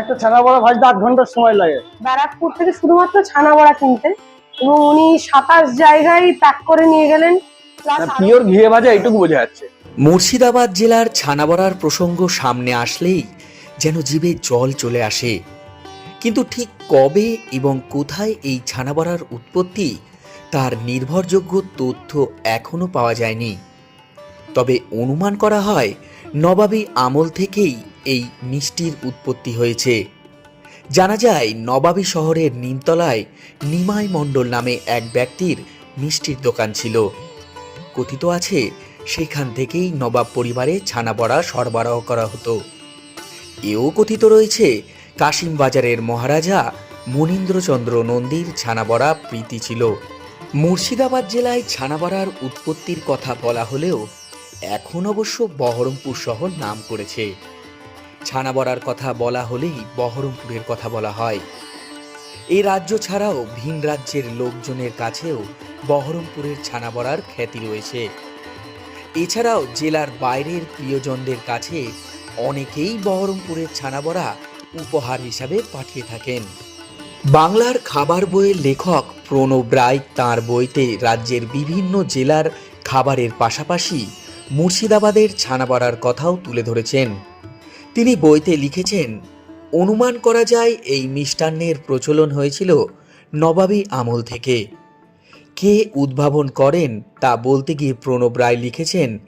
একটা ছানা বড়া ভাজতে আধ সময় লাগে। ব্যারাকপুর থেকে শুধুমাত্র ছানা বড়া কিনতে এবং উনি সাতাশ জায়গায় প্যাক করে নিয়ে গেলেন পিওর ঘিয়ে ভাজা এইটুকু বোঝা যাচ্ছে। মুর্শিদাবাদ জেলার ছানাবড়ার প্রসঙ্গ সামনে আসলেই যেন জিভে জল চলে আসে। কিন্তু ঠিক কবে এবং কোথায় এই ছানাবড়ার উৎপত্তি তার নির্ভরযোগ্য তথ্য এখনও পাওয়া যায়নি। তবে অনুমান করা হয় নবাবী আমল থেকেই এই মিষ্টির উৎপত্তি হয়েছে। জানা যায়, নবাবী শহরের নিমতলায় নিমাই মণ্ডল নামে এক ব্যক্তির মিষ্টির দোকান ছিল। কথিত আছে, সেখান থেকেই নবাব পরিবারে ছানা বড়া সরবরাহ করা হতো। এও কথিত রয়েছে কাশিম বাজারের মহারাজা মনীন্দ্রচন্দ্র নন্দীর ছানাবড়া প্রীতি ছিল। মুর্শিদাবাদ জেলায় ছানাবড়ার উৎপত্তির কথা বলা হলেও এখন অবশ্য বহরমপুর শহর নাম করেছে। ছানাবড়ার কথা বলা হলেই বহরমপুরের কথা বলা হয়। এই রাজ্য ছাড়াও ভিন রাজ্যের লোকজনের কাছেও বহরমপুরের ছানাবড়ার খ্যাতি রয়েছে। এছাড়াও জেলার বাইরের প্রিয়জনদের কাছে অনেকেই বহরমপুরের ছানাবড়া উপহার হিসাবে পাঠিয়ে থাকেন। বাংলার খাবার বইয়ের লেখক প্রণব রায় তাঁর বইতে রাজ্যের বিভিন্ন জেলার খাবারের পাশাপাশি মুর্শিদাবাদের ছানাবড়ার কথাও তুলে ধরেছেন। তিনি বইতে লিখেছেন, অনুমান করা যায় এই মিষ্টান্নের প্রচলন হয়েছিল নবাবী আমল থেকে। কে উদ্ভাবন করেন তা বলতে গিয়ে প্রণব রায় লিখেছেন,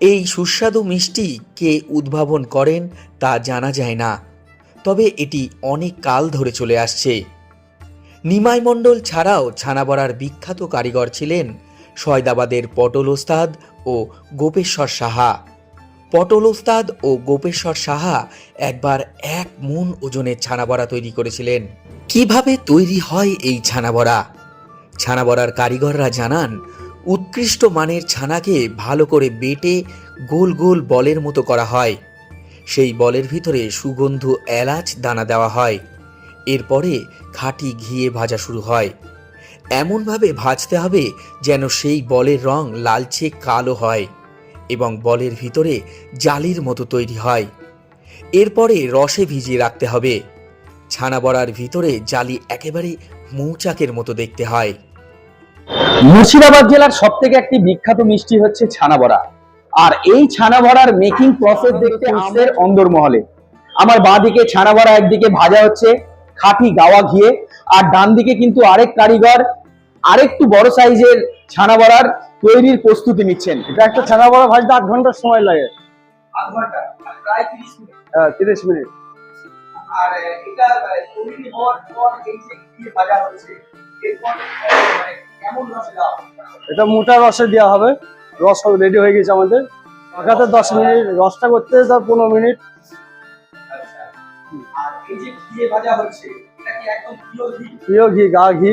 এই সুস্বাদু মিষ্টি কে উদ্ভাবন করেন তা জানা যায় না। তবে এটি অনেক কাল ধরে চলে আসছে। নিমাই মণ্ডল ছাড়াও ছানাবড়ার বিখ্যাত কারিগর ছিলেন সয়দাবাদের পটল ওস্তাদ ও গোপেশ্বর সাহা। পটল ওস্তাদ ও গোপেশ্বর সাহা একবার এক মন ওজনের ছানাবড়া তৈরি করেছিলেন। কীভাবে তৈরি হয় এই ছানাবড়া? ছানাবড়ার কারিগররা জানান, উৎকৃষ্ট মানের ছানাকে ভালো করে বেটে গোল গোল বলের মতো করা হয়। সেই বলের ভিতরে সুগন্ধ, এলাচ, দানা দেওয়া হয়। এরপরে খাঁটি ঘিয়ে ভাজা শুরু হয়। এমনভাবে ভাজতে হবে যেন সেই বলের রং লালচে কালো হয়। এবং বলের ভিতরে জালির মতো তৈরি হয়। এরপরে রসে ভিজিয়ে রাখতে হবে। ছানা বড়ার ভিতরে জালি একেবারে মৌচাকের মতো দেখতে হয়। মুর্শিদাবাদ জেলার সব থেকে একটি বিখ্যাত মিষ্টি হচ্ছে ছানা বড়া আর এই ছানা বড়ার মেকিং প্রসেস দেখতে আমাদের অন্দরমহলে। আমার বাঁ দিকে ছানা বড়া একদিকে ভাজা হচ্ছে খাঁটি গাওয়া ঘিয়ে, আর ডান দিকে কিন্তু আরেক কারিগর আরেকটু বড় সাইজের ছানা বড়ার তৈরির প্রস্তুতি নিচ্ছেন। এটা একটা ছানা বড়া ভাজতে আধ ঘণ্টার সময় লাগে। আধ ঘণ্টা প্রায় তিরিশ মিনিট। হ্যাঁ, তিরিশ মিনিট। আর এটা তৈরি হওয়ার পর এই যে ভাজা হচ্ছে এরপর আহ, মানে কেমন রসে দেওয়া হবে? এটা মোটা রসে দেওয়া হবে। রস রেডি হয়ে গেছে আমাদের। পাকাতে দশ মিনিট রসটা করতে তার পনেরো মিনিট। আচ্ছা। আর এই যে ঘিয়ে ভাজা হচ্ছে এটা কি একদম প্রিয় ঘি গা ঘি।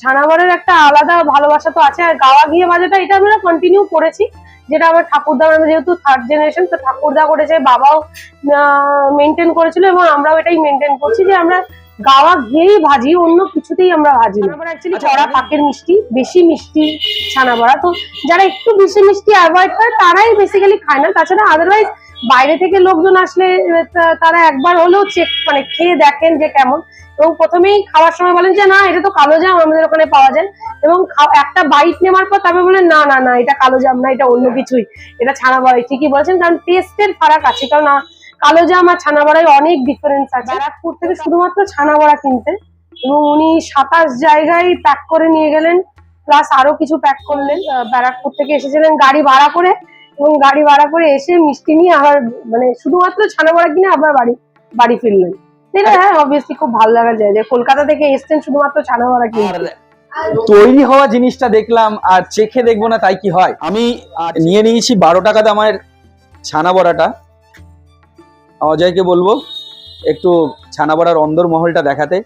ছানা বড়ার একটা আলাদা ভালোবাসা তো আছে আর গাওয়া ঘিয়ে ভাজাটা এটা আমরা কন্টিনিউ করেছি যেটা আমার ঠাকুরদা আমরা যেহেতু থার্ড জেনারেশন তো ঠাকুরদা করেছে বাবাও মেনটেন করেছিল এবং আমরাও এটাই মেনটেন করছি যে আমরা গাওয়া ঘিয়েই ভাজি অন্য কিছুতেই আমরা ভাজি না। অ্যাকচুয়ালি চড়া পাকের মিষ্টি বেশি মিষ্টি ছানা বড়া তো যারা একটু বেশি মিষ্টি অ্যাভয়েড করে তারাই বেসিক্যালি খায় না। তাছাড়া আদারওয়াইজ বাইরে থেকে লোকজন আসলে তারা একবার হলেও চেক মানে খেয়ে দেখেন যে কেমন। এবং প্রথমেই খাওয়ার সময় বলেন যে, না, এটা তো কালো জাম, আমাদের ওখানে পাওয়া যায়। এবং একটা বাইট নেওয়ার পর তারপরে বলেন, না না না, এটা কালো জাম না, এটা অন্য কিছুই, এটা ছানা বড়াই ঠিকই বলেছেন, কারণ টেস্টের ফারাক আছে, কারণ কালো জাম আর ছানা বড়াই অনেক ডিফারেন্স আছে। ব্যারাকপুর থেকে শুধুমাত্র ছানা বড়া কিনতে এবং উনি সাতাশ জায়গায় প্যাক করে নিয়ে গেলেন প্লাস আরও কিছু প্যাক করলেন ব্যারাকপুর থেকে এসেছিলেন গাড়ি ভাড়া করে এবং গাড়ি ভাড়া করে এসে মিষ্টি নিয়ে আবার মানে শুধুমাত্র ছানা বড়া কিনে আবার বাড়ি বাড়ি ফিরলেন। হ্যাঁ অবভিয়াসলি খুব ভালো লাগা যায়। যে কলকাতা থেকে এসছেন শুধুমাত্র ছানা বড়া কিনতে তৈরি হওয়া জিনিসটা দেখলাম আর চেখে দেখব না তাই কি হয়। আমি নিয়ে নিয়েছি বারো টাকা দামের ছানা বড়াটা। অজয়কে বলব একটু ছানা বড়ার অন্দর মহলটা দেখাতে।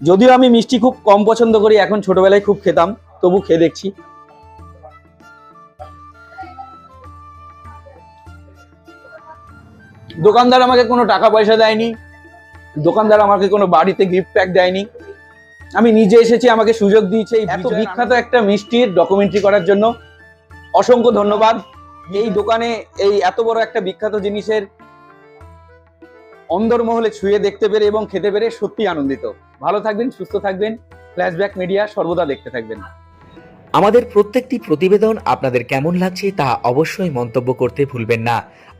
যদিও আমি মিষ্টি খুব কম পছন্দ করি এখন ছোটবেলায় খুব খেতাম তবু খেয়ে দেখছি। দোকানদার আমাকে কোনো টাকা পয়সা দেয়নি দোকানদার আমাকে কোনো বাড়িতে গিফট প্যাক দেয়নি। আমি নিজে এসেছি আমাকে সুযোগ দিয়েছে এই এত বিখ্যাত একটা মিষ্টির ডকুমেন্টারি করার জন্য। অসংখ্য ধন্যবাদ। এই দোকানে এই এত বড় একটা বিখ্যাত জিনিসের অন্দরমহলে ছুঁয়ে দেখতে পেরে এবং খেতে পেরে সত্যি আনন্দিত। ভালো থাকবেন সুস্থ থাকবেন। ফ্ল্যাশব্যাক মিডিয়া সর্বদা দেখতে থাকবেন। আমাদের প্রত্যেকটি প্রতিবেদন আপনাদের কেমন লাগছে তা অবশ্যই মন্তব্য করতে ভুলবেন না।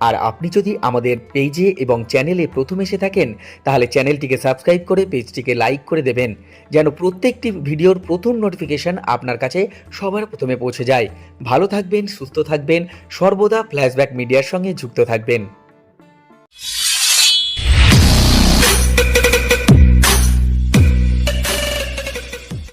আর আপনি যদি আমাদের পেজে এবং চ্যানেলে প্রথম এসে থাকেন, তাহলে চ্যানেলটিকে সাবস্ক্রাইব করে পেজটিকে লাইক করে দেবেন, যেন প্রত্যেকটি ভিডিওর প্রথম নোটিফিকেশন আপনার কাছে সবার প্রথমে পৌঁছে যায়। ভালো থাকবেন, সুস্থ থাকবেন, সর্বদা ফ্ল্যাশব্যাক মিডিয়ার সঙ্গে যুক্ত থাকবেন।